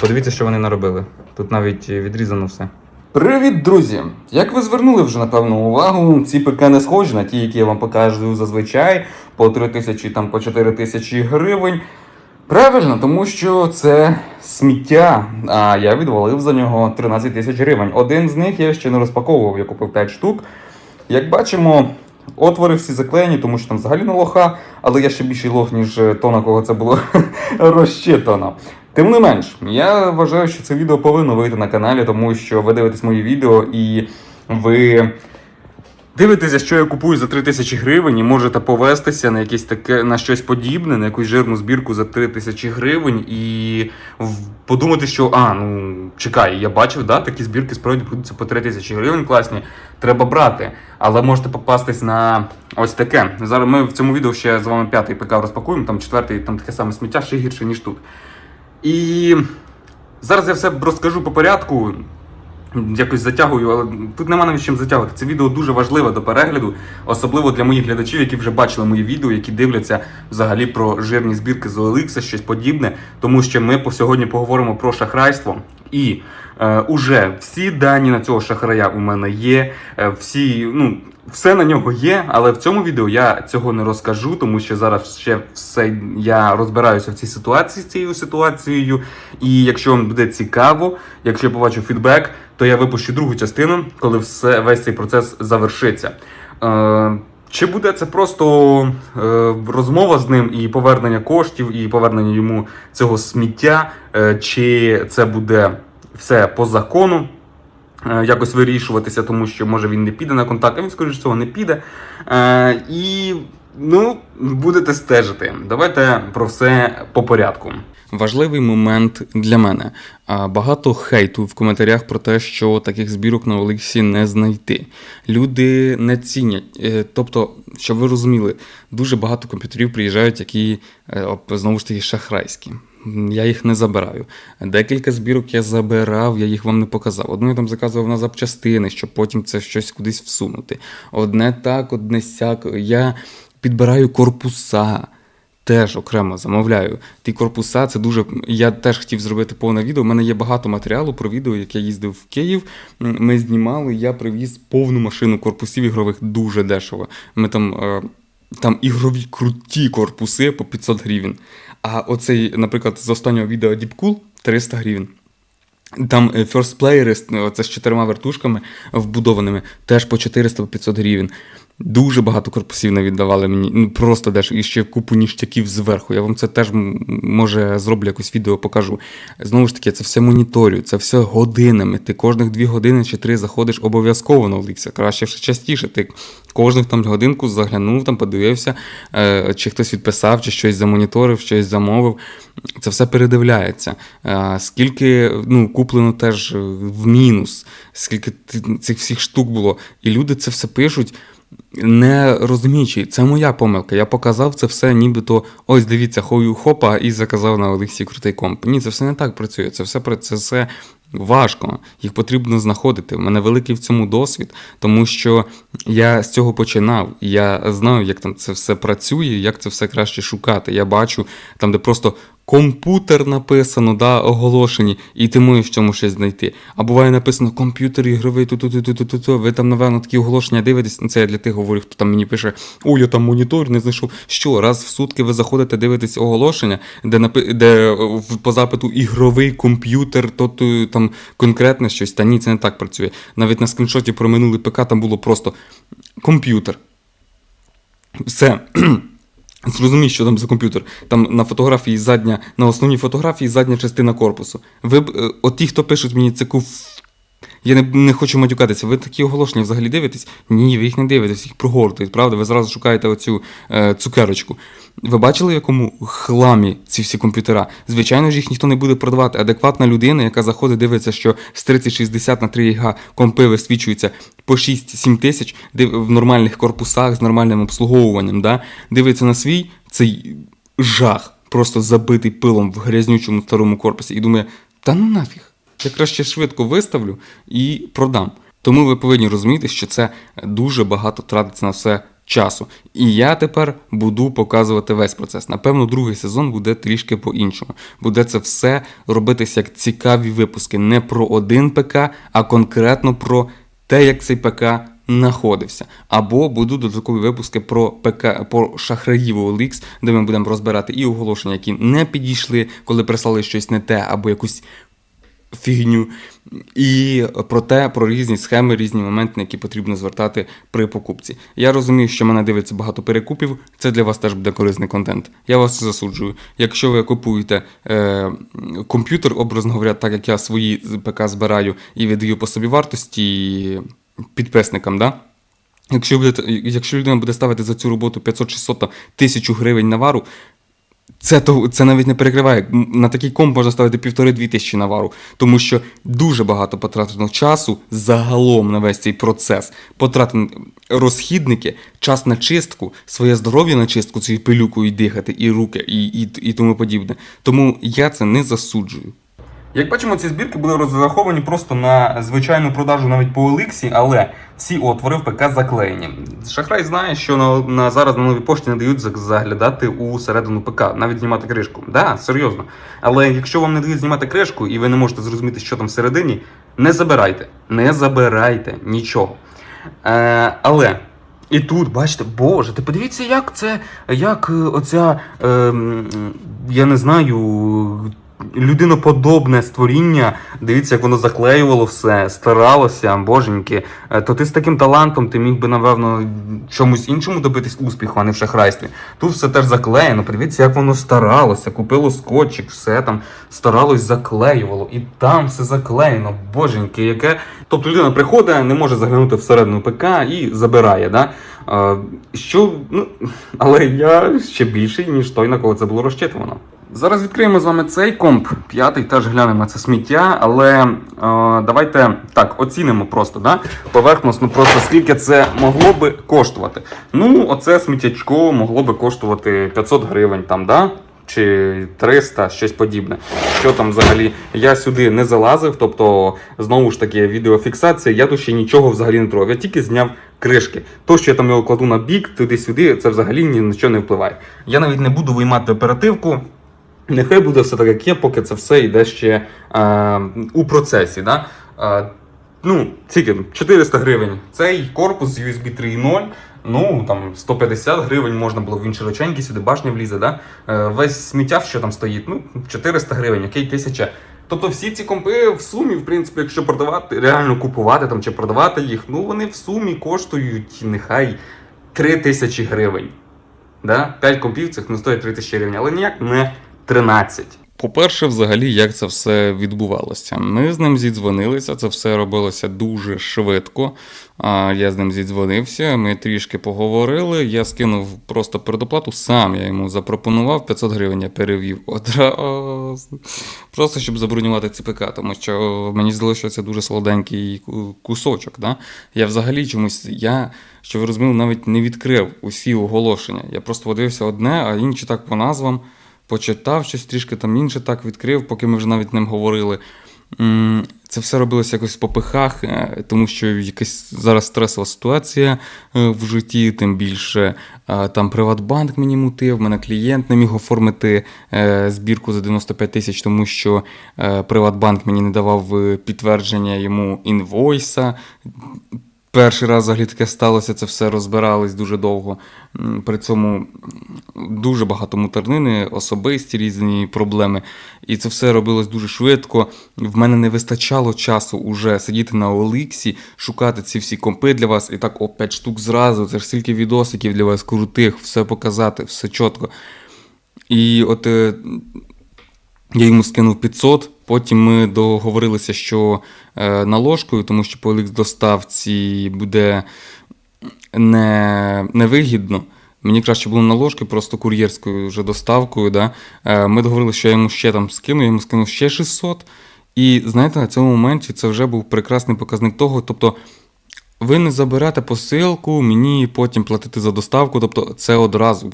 Подивіться, що вони наробили. Тут навіть відрізано все. Привіт, друзі! Як ви звернули вже напевно увагу, ці ПК не схожі на ті, які я вам покажу зазвичай по 3 тисячі там по 4 тисячі гривень. Правильно, тому що це сміття, а я відвалив за нього 13 тисяч гривень. Один з них я ще не розпаковував, я купив 5 штук. Як бачимо, отвори всі заклеєні, тому що там взагалі не лоха, але я ще більший лох, ніж то, на кого це було розчитано. Тим не менш, я вважаю, що це відео повинно вийти на каналі, тому що ви дивитесь мої відео і ви дивитеся, що я купую за 3 тисячі гривень, і можете повестися на якесь таке на щось подібне, на якусь жирну збірку за 3 тисячі гривень, і подумати, що а, ну чекай, я бачив, да, такі збірки справді продаються по 3 тисячі гривень класні, треба брати. Але можете попастись на ось таке. Зараз ми в цьому відео ще з вами п'ятий ПК розпакуємо, там четвертий, там таке саме сміття, ще гірше, ніж тут. І зараз я все розкажу по порядку. Якось затягую, але тут нема навіть чим затягувати. Це відео дуже важливе до перегляду, особливо для моїх глядачів, які вже бачили мої відео, які дивляться взагалі про жирні збірки з OLX, щось подібне. Тому що ми по сьогодні поговоримо про шахрайство. І е, уже всі дані на цього шахрая у мене є. Е, всі, ну, все на нього є, але в цьому відео я цього не розкажу, тому що зараз ще все я розбираюся в цій ситуації з цією ситуацією. І якщо вам буде цікаво, якщо я побачу фідбек, то я випущу другу частину, коли все весь цей процес завершиться. Е, чи буде це просто е, розмова з ним і повернення коштів, і повернення йому цього сміття, е, чи це буде все по закону? е, Якось вирішуватися, тому що може він не піде на контакт, а він, скоріш всього, не піде. Е, і ну, будете стежити. Давайте про все по порядку. Важливий момент для мене. Багато хейту в коментарях про те, що таких збірок на Олексі не знайти. Люди не цінять. Е, Тобто, щоб ви розуміли, дуже багато комп'ютерів приїжджають, які е, знову ж таки шахрайські. Я їх не забираю. Декілька збірок я забирав, я їх вам не показав. Одну я там заказував на запчастини, щоб потім це щось кудись всунути. Одне так, одне сяк. Я підбираю корпуса. Теж окремо замовляю. Ті корпуса, це дуже. Я теж хотів зробити повне відео. У мене є багато матеріалу про відео, як я їздив в Київ. Ми знімали, я привіз повну машину корпусів ігрових дуже дешево. Ми там, е, там ігрові круті корпуси по 500 гривень. А оцей, наприклад, з останнього відео Deepcool 300 гривень. Там е, First Player, е, це з чотирма вертушками вбудованими, теж по 400-500 гривень. Дуже багато корпусів не віддавали мені. Ну просто дешево. І ще купу ніштяків зверху. Я вам це теж може зроблю якось відео, покажу. Знову ж таки, це все моніторю, це все годинами. Ти кожних дві години чи три заходиш обов'язково на Олікся. Краще ще частіше. Ти кожних там годинку заглянув, там подивився, е, чи хтось відписав, чи щось замоніторив, щось замовив. Це все передивляється. Е, Скільки ну, куплено теж в мінус, скільки цих всіх штук було. І люди це все пишуть. Не розуміючи, це моя помилка. Я показав це все, нібито ось дивіться, хою хопа і заказав на Олексій крутий комп. Ні, це все не так працює. Це все це все важко. Їх потрібно знаходити. У мене великий в цьому досвід, тому що я з цього починав. Я знаю, як там це все працює, як це все краще шукати. Я бачу там, де просто комп'ютер написано, да, оголошені, і ти можеш в цьому щось знайти. А буває написано комп'ютер ігровий, ту ту ту ту ту ту Ви там, напевно, такі оголошення дивитесь. Ну, Це я для тих говорю, хто там мені пише: ой, я там монітор не знайшов. Що, раз в сутки ви заходите, дивитесь оголошення, де напи... де е, по запиту ігровий комп'ютер, то там конкретне щось. Та ні, це не так працює. Навіть на скріншоті про минулий ПК там було просто комп'ютер. Все. Зрозумій, що там за комп'ютер. Там на фотографії задня, на основній фотографії задня частина корпусу. Ви б, е, от ті, хто пишуть мені таку. Я не, не хочу матюкатися. Ви такі оголошення взагалі дивитесь? Ні, ви їх не дивитесь, їх прогортують, правда? Ви зразу шукаєте оцю е, цукерочку. Ви бачили, в якому хламі ці всі комп'ютера? Звичайно ж, їх ніхто не буде продавати. Адекватна людина, яка заходить, дивиться, що з 3060 на 3 ГБ компи висвічуються по 6-7 тисяч в нормальних корпусах з нормальним обслуговуванням. Да? Дивиться на свій цей жах, просто забитий пилом в грязнючому старому корпусі, і думає, та ну нафіг. Я краще швидко виставлю і продам. Тому ви повинні розуміти, що це дуже багато тратиться на все часу. І я тепер буду показувати весь процес. Напевно, другий сезон буде трішки по-іншому. Буде це все робитися як цікаві випуски, не про один ПК, а конкретно про те, як цей ПК знаходився. Або будуть додаткові випуски про ПК про шахраїв OLX, де ми будемо розбирати і оголошення, які не підійшли, коли прислали щось не те, або якусь фігню, і про те, про різні схеми, різні моменти, на які потрібно звертати при покупці. Я розумію, що мене дивиться багато перекупів. Це для вас теж буде корисний контент. Я вас засуджую. Якщо ви купуєте е, комп'ютер, образно говоря, так як я свої ПК збираю і віддаю по собі вартості підписникам, да? Якщо, будете, якщо людина буде ставити за цю роботу 500-600 та 1000 гривень навару, це, то, це навіть не перекриває. На такий комп можна ставити півтори-дві тисячі навару, тому що дуже багато потратено часу загалом на весь цей процес. Потратені розхідники, час на чистку, своє здоров'я на чистку, цією пилюкою дихати, і руки, і, і, і тому подібне. Тому я це не засуджую. Як бачимо, ці збірки були розраховані просто на звичайну продажу навіть по Олексі, але всі отвори в ПК заклеєні. Шахрай знає, що на, на зараз на новій пошті не дають заглядати у середину ПК, навіть знімати кришку. Да, серйозно. Але якщо вам не дають знімати кришку і ви не можете зрозуміти, що там всередині, не забирайте. Не забирайте нічого. Е, але. І тут, бачите, боже, ти подивіться, як це, як е, оця, е, я не знаю, людиноподобне створіння. Дивіться, як воно заклеювало все, старалося, боженьки. Е, То ти з таким талантом ти міг би, напевно, чомусь іншому добитись успіху, а не в шахрайстві. Тут все теж заклеєно. Подивіться, як воно старалося, купило скотчик, все там старалось, заклеювало. І там все заклеєно, боженьки, яке. Тобто людина приходить, не може заглянути всередину ПК і забирає. Да? Е, Що, ну, але я ще більший, ніж той, на кого це було розчитувано. Зараз відкриємо з вами цей комп, п'ятий, теж глянемо на це сміття, але е, давайте так оцінимо просто, да? поверхносно, просто скільки це могло би коштувати. Ну, оце сміттячко могло би коштувати 500 гривень там, да? Чи 300, щось подібне. Що там взагалі? Я сюди не залазив, тобто знову ж таки відеофіксація, я тут ще нічого взагалі не трогав. Я тільки зняв кришки. То, що я там його кладу на бік, туди-сюди, це взагалі ні на що не впливає. Я навіть не буду виймати оперативку. Нехай буде все так, як є, поки це все йде ще е, у процесі. Да? Е, ну, тільки 400 гривень. Цей корпус з USB 3.0. Ну, там 150 гривень можна було в інші реченьки, сюди башня влізе, да? Е, весь сміття, що там стоїть, ну, 400 гривень, окей, 1000. Тобто всі ці компи в сумі, в принципі, якщо продавати, реально купувати там чи продавати їх, ну вони в сумі коштують нехай 3 тисячі гривень. Да? 5 компів цих не стоїть 3 тисячі гривень, але ніяк не 13. По-перше, взагалі, як це все відбувалося. Ми з ним зідзвонилися, це все робилося дуже швидко. Я з ним зідзвонився, ми трішки поговорили. Я скинув просто передоплату, сам я йому запропонував 500 гривень, я перевів одразу. Просто щоб забронювати ЦПК, тому що мені здалося, що це дуже солоденький кусочок. Да? Я взагалі чомусь, я, що ви розуміли, навіть не відкрив усі оголошення. Я просто подивився одне, а інші так по назвам почитав щось трішки там інше так відкрив, поки ми вже навіть ним говорили. Це все робилося якось по пихах, е, тому що якась зараз стресова ситуація е, в житті, тим більше там Приватбанк мені мутив, мене клієнт не міг оформити е, збірку за 95 тисяч, тому що Приватбанк мені не давав підтвердження йому інвойса. Перший раз взагалі таке сталося, це все розбирались дуже довго. При цьому дуже багато мутернини, особисті різні проблеми. І це все робилось дуже швидко. В мене не вистачало часу уже сидіти на Оліксі, шукати ці всі компи для вас, і так о 5 штук зразу. Це ж стільки відосиків для вас крутих, все показати, все чітко. І от е, я йому скинув 500, потім ми договорилися, що е, наложкою, тому що по Elix доставці буде не, невигідно. Мені краще було наложкою, просто кур'єрською вже доставкою. Да? Е, ми договорилися, що я йому ще там скину, я йому скинув ще 600. І знаєте, на цьому моменті це вже був прекрасний показник того. Тобто, ви не заберете посилку, мені потім платити за доставку. Тобто, це одразу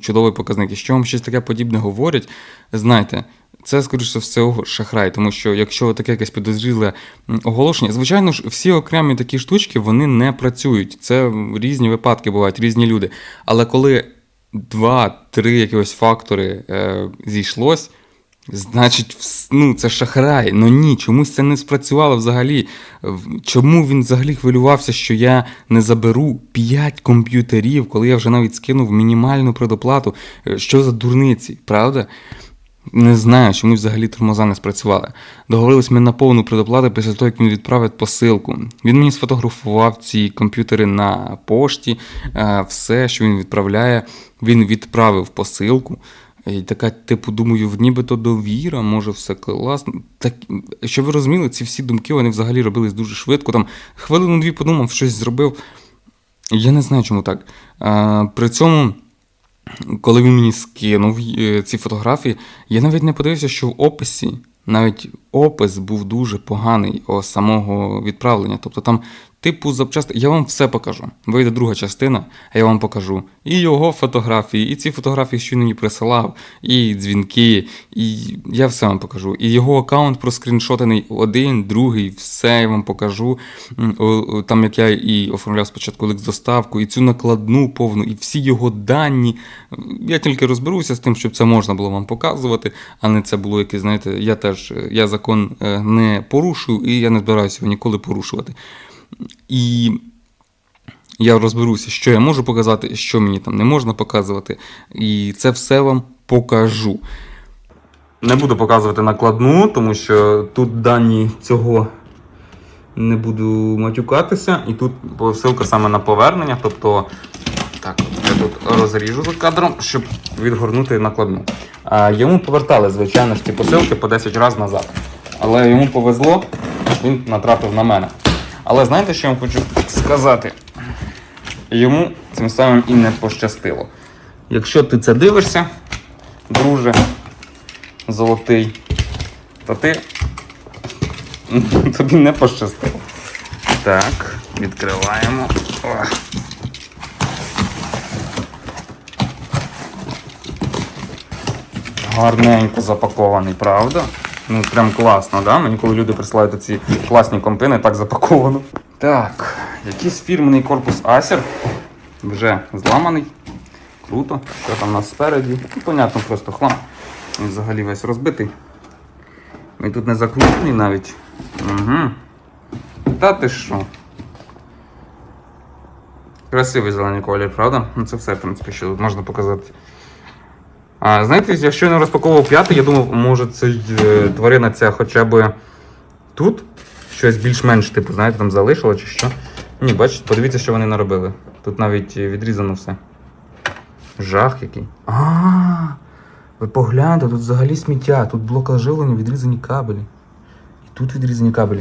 чудовий показник. Якщо вам щось таке подібне говорять, знайте, Це, скоріше всього, шахрай, тому що якщо таке якесь підозріле оголошення, звичайно ж, всі окремі такі штучки вони не працюють. Це різні випадки бувають, різні люди. Але коли два-три якихось фактори е, зійшлось, значить, ну, це шахрай. Ну ні, чомусь це не спрацювало взагалі. Чому він взагалі хвилювався, що я не заберу 5 комп'ютерів, коли я вже навіть скинув мінімальну предоплату? Е, Що за дурниці, правда? Не знаю, чому взагалі тормоза не спрацювали. Договорились ми на повну предоплату після того, як він відправив посилку. Він мені сфотографував ці комп'ютери на пошті, е, все, що він відправляє, він відправив посилку. І така, типу, думаю, нібито довіра, може, все класно. Так, щоб ви розуміли, ці всі думки вони взагалі робились дуже швидко. Там хвилину-дві подумав, щось зробив. Я не знаю, чому так. При цьому коли він мені скинув е, ці фотографії, я навіть не подивився, що в описі навіть опис був дуже поганий о самого відправлення. Тобто там, типу, запчасти. Я вам все покажу. Вийде друга частина, а я вам покажу і його фотографії, і ці фотографії, що він мені присилав, і дзвінки, і я все вам покажу. І його аккаунт проскріншотений один, другий, все я вам покажу. Там як я і оформляв спочатку лик доставку, і цю накладну повну, і всі його дані. Я тільки розберуся з тим, щоб це можна було вам показувати, а не це було якесь, знаєте, я теж е, я закон е, не порушую, і я не збираюся його ніколи порушувати. І я розберуся, що я можу показати, що мені там не можна показувати. І це все вам покажу. Не буду показувати накладну, тому що тут дані цього не буду матюкатися. І тут посилка саме на повернення. Тобто, так, я тут розріжу за кадром, щоб відгорнути накладну. А йому повертали, звичайно ж, ці посилки по 10 разів назад. Але йому повезло, він натрапив на мене. Але знаєте, що я вам хочу сказати? Йому цим самим і не пощастило. Якщо ти це дивишся, друже, золотий, то ти тобі не пощастило. Так, відкриваємо. Гарненько запакований, правда? Ну, прям класно, да? Мені коли люди присилають ці класні компи, не так запаковано. Так, якийсь фірменний корпус Acer. Вже зламаний. Круто. Що там у нас спереді? Ну, понятно, просто хлам. Він взагалі весь розбитий. Він тут не закручений навіть. Угу. Та ти що? Красивий зелений колір, правда? Ну це все, в принципі, що тут можна показати. А, знаєте, я щойно розпаковував п'ятий, я думав, може це е, тварина ця хоча б тут щось більш-менш, типу, знаєте, там залишило чи що. Ні, бачите, подивіться, що вони наробили. Тут навіть е, відрізано все. Жах який. А, ви погляньте, тут взагалі сміття, тут блок живлення, відрізані кабелі. І тут відрізані кабелі.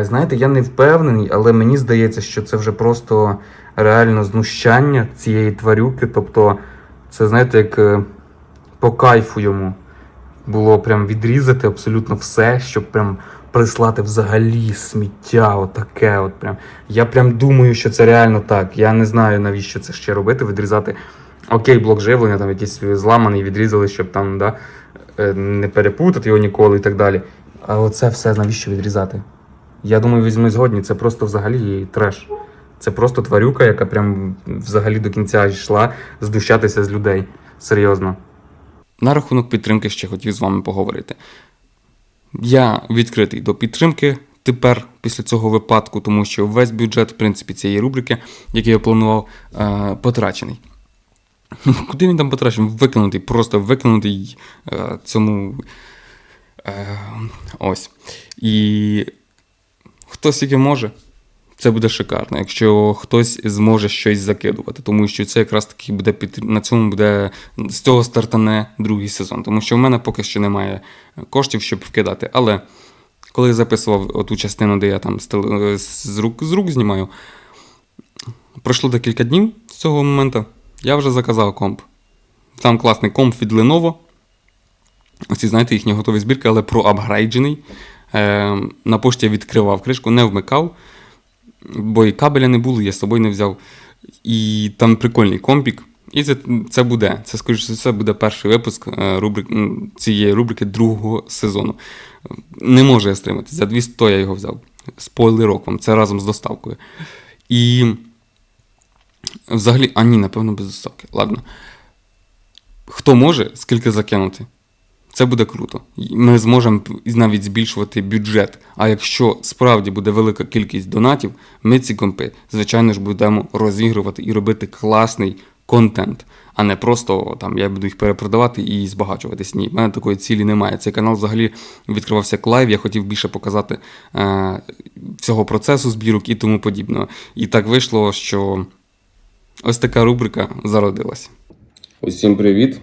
Знаєте, я не впевнений, але мені здається, що це вже просто реально знущання цієї тварюки. Тобто, це знаєте, як е, по кайфу йому було прям відрізати абсолютно все, щоб прям прислати взагалі сміття, отаке. От прям. Я прям думаю, що це реально так. Я не знаю, навіщо це ще робити, відрізати. Окей, блок живлення, там якийсь зламаний, відрізали, щоб там да, е, не перепутати його ніколи і так далі. А оце все навіщо відрізати? Я думаю, візьми згодні, це просто взагалі треш. Це просто тварюка, яка прям взагалі до кінця йшла здущатися з людей. Серйозно. На рахунок підтримки ще хотів з вами поговорити. Я відкритий до підтримки тепер після цього випадку, тому що весь бюджет, в принципі, цієї рубрики, який я планував, е, потрачений. Куди він там потрачений? Викинутий, просто викинутий е, цьому. Е, ось. І хтось тільки може, це буде шикарно, якщо хтось зможе щось закидувати, тому що це якраз таки буде під на цьому буде з цього стартане другий сезон. Тому що в мене поки що немає коштів, щоб вкидати. Але коли я записував ту частину, де я там з, рук, з рук знімаю, пройшло декілька днів з цього моменту, я вже заказав комп. Там класний комп від Lenovo. Оці, знаєте, їхні готові збірки, але проапгрейджений. Е, на пошті я відкривав кришку, не вмикав, бо і кабеля не було, я з собою не взяв. І там прикольний компік. І це, це буде. Це, скоріше за все, буде перший випуск е, рубрик, цієї рубрики другого сезону. Не можу я стриматися. За 200 я його взяв. Спойлерок вам, це разом з доставкою. І взагалі, а ні, напевно, без доставки. Ладно. Хто може, скільки закинути? Це буде круто. Ми зможемо навіть збільшувати бюджет. А якщо справді буде велика кількість донатів, ми ці компи, звичайно ж, будемо розігрувати і робити класний контент, а не просто там я буду їх перепродавати і збагачуватись. Ні, в мене такої цілі немає. Цей канал взагалі відкривався як лайв. Я хотів більше показати е, всього процесу збірок і тому подібного. І так вийшло, що ось така рубрика зародилась. Усім привіт!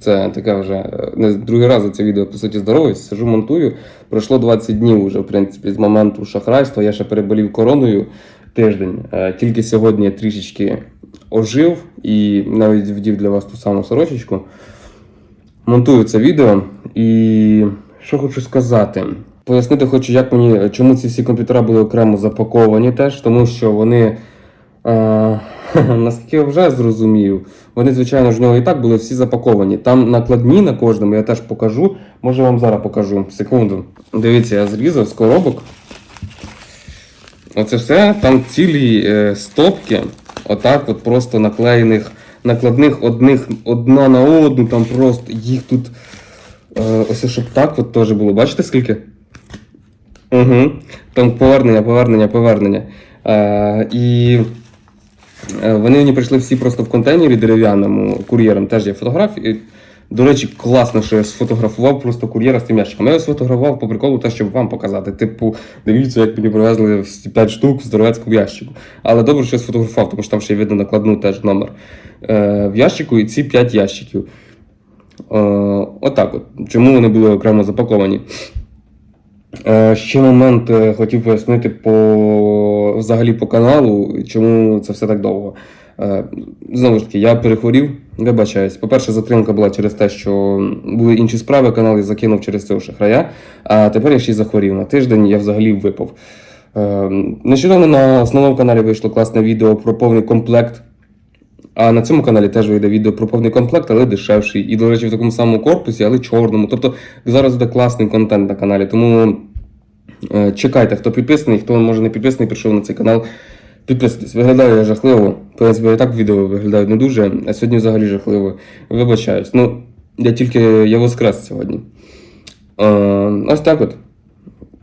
Це таке вже е, не другий раз за це відео по суті здороваюсь. Сижу, монтую. Пройшло 20 днів уже, в принципі, з моменту шахрайства. Я ще переболів короною тиждень. Е, Тільки сьогодні я трішечки ожив і навіть вдів для вас ту саму сорочечку. Монтую це відео і що хочу сказати. Пояснити хочу, як мені, чому ці всі комп'ютери були окремо запаковані теж, тому що вони. Е, наскільки я вже зрозумів, вони, звичайно ж, в нього і так були всі запаковані. Там накладні на кожному, я теж покажу. Може вам зараз покажу. Секунду. Дивіться, я зрізав з коробок. Оце все, там цілі е, стопки, отак от просто наклеєних, накладних одних одна на одну, там просто їх тут. Е, ось щоб так от теж було. Бачите скільки? Угу. Там повернення, повернення, повернення. Е, і вони мені прийшли всі просто в контейнері дерев'яному кур'єром. Теж є фотографії. До речі, класно, що я сфотографував просто кур'єра з тим ящиком. Я його сфотографував по приколу, те, щоб вам показати. Типу, дивіться, як мені привезли 5 штук в здоровецькому ящику. Але добре, що я сфотографував, тому що там ще видно накладну теж номер. Е, в ящику і ці 5 ящиків. Е, отак от. Чому вони були окремо запаковані? Е, Ще момент е, хотів пояснити по взагалі по каналу, чому це все так довго. Е, Знову ж таки, я перехворів, вибачаюсь. По-перше, затримка була через те, що були інші справи, канал я закинув через цього шахрая. А тепер я ще й захворів. На тиждень я взагалі випав. Е, Нещодавно на основному каналі вийшло класне відео про повний комплект. А на цьому каналі теж вийде відео про повний комплект, але дешевший. І, до речі, в такому самому корпусі, але чорному. Тобто зараз буде класний контент на каналі. Тому чекайте, хто підписаний, хто може не підписаний, прийшов на цей канал. Підписуйтесь, виглядаю жахливо. В принципі, і так відео виглядають не дуже, а сьогодні взагалі жахливо. Вибачаюсь. Ну, я тільки я воскрес сьогодні. Е, ось так от.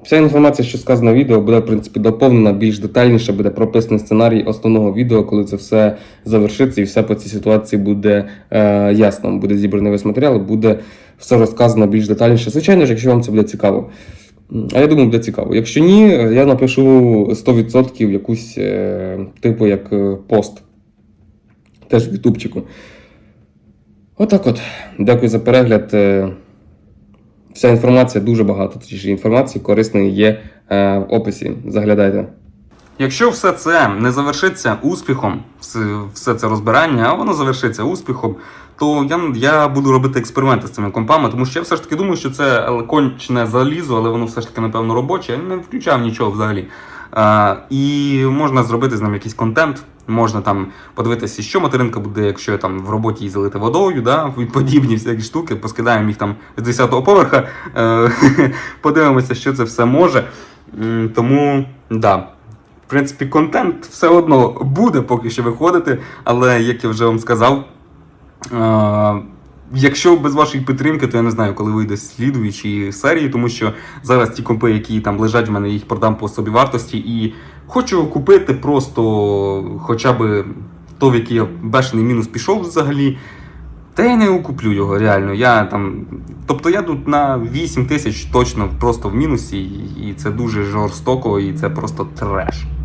Вся інформація, що сказана в відео, буде в принципі доповнена більш детальніше, буде прописаний сценарій основного відео, коли це все завершиться і все по цій ситуації буде е, ясно. Буде зібраний весь матеріал, буде все розказано більш детальніше. Звичайно ж, якщо вам це буде цікаво. А я думаю, буде цікаво. Якщо ні, я напишу 100% якусь е, типу як е, пост. Теж в ютубчику. Отак от. Дякую за перегляд. Е, Вся інформація, дуже багато точніше інформації корисної є в описі. Заглядайте. Якщо все це не завершиться успіхом, все це розбирання, а воно завершиться успіхом, то я, я буду робити експерименти з цими компами, тому що я все ж таки думаю, що це кончне залізо, але воно все ж таки, напевно, робоче. Я не включав нічого взагалі. А, і можна зробити з ним якийсь контент. Можна там подивитися, що материнка буде, якщо я там в роботі її залити водою, да, і подібні всякі штуки, поскидаємо їх там з 10-го поверха, е, подивимося, що це все може. Тому, да, в принципі, контент все одно буде поки що виходити, але як я вже вам сказав, е- якщо без вашої підтримки, то я не знаю, коли вийде слідуючі серії, тому що зараз ті компи, які там лежать в мене, їх продам по собі вартості, і хочу купити просто хоча б то, в який я бешений мінус пішов взагалі. Та я не куплю його реально. Я там. Тобто я тут на 8 тисяч точно просто в мінусі, і це дуже жорстоко, і це просто треш.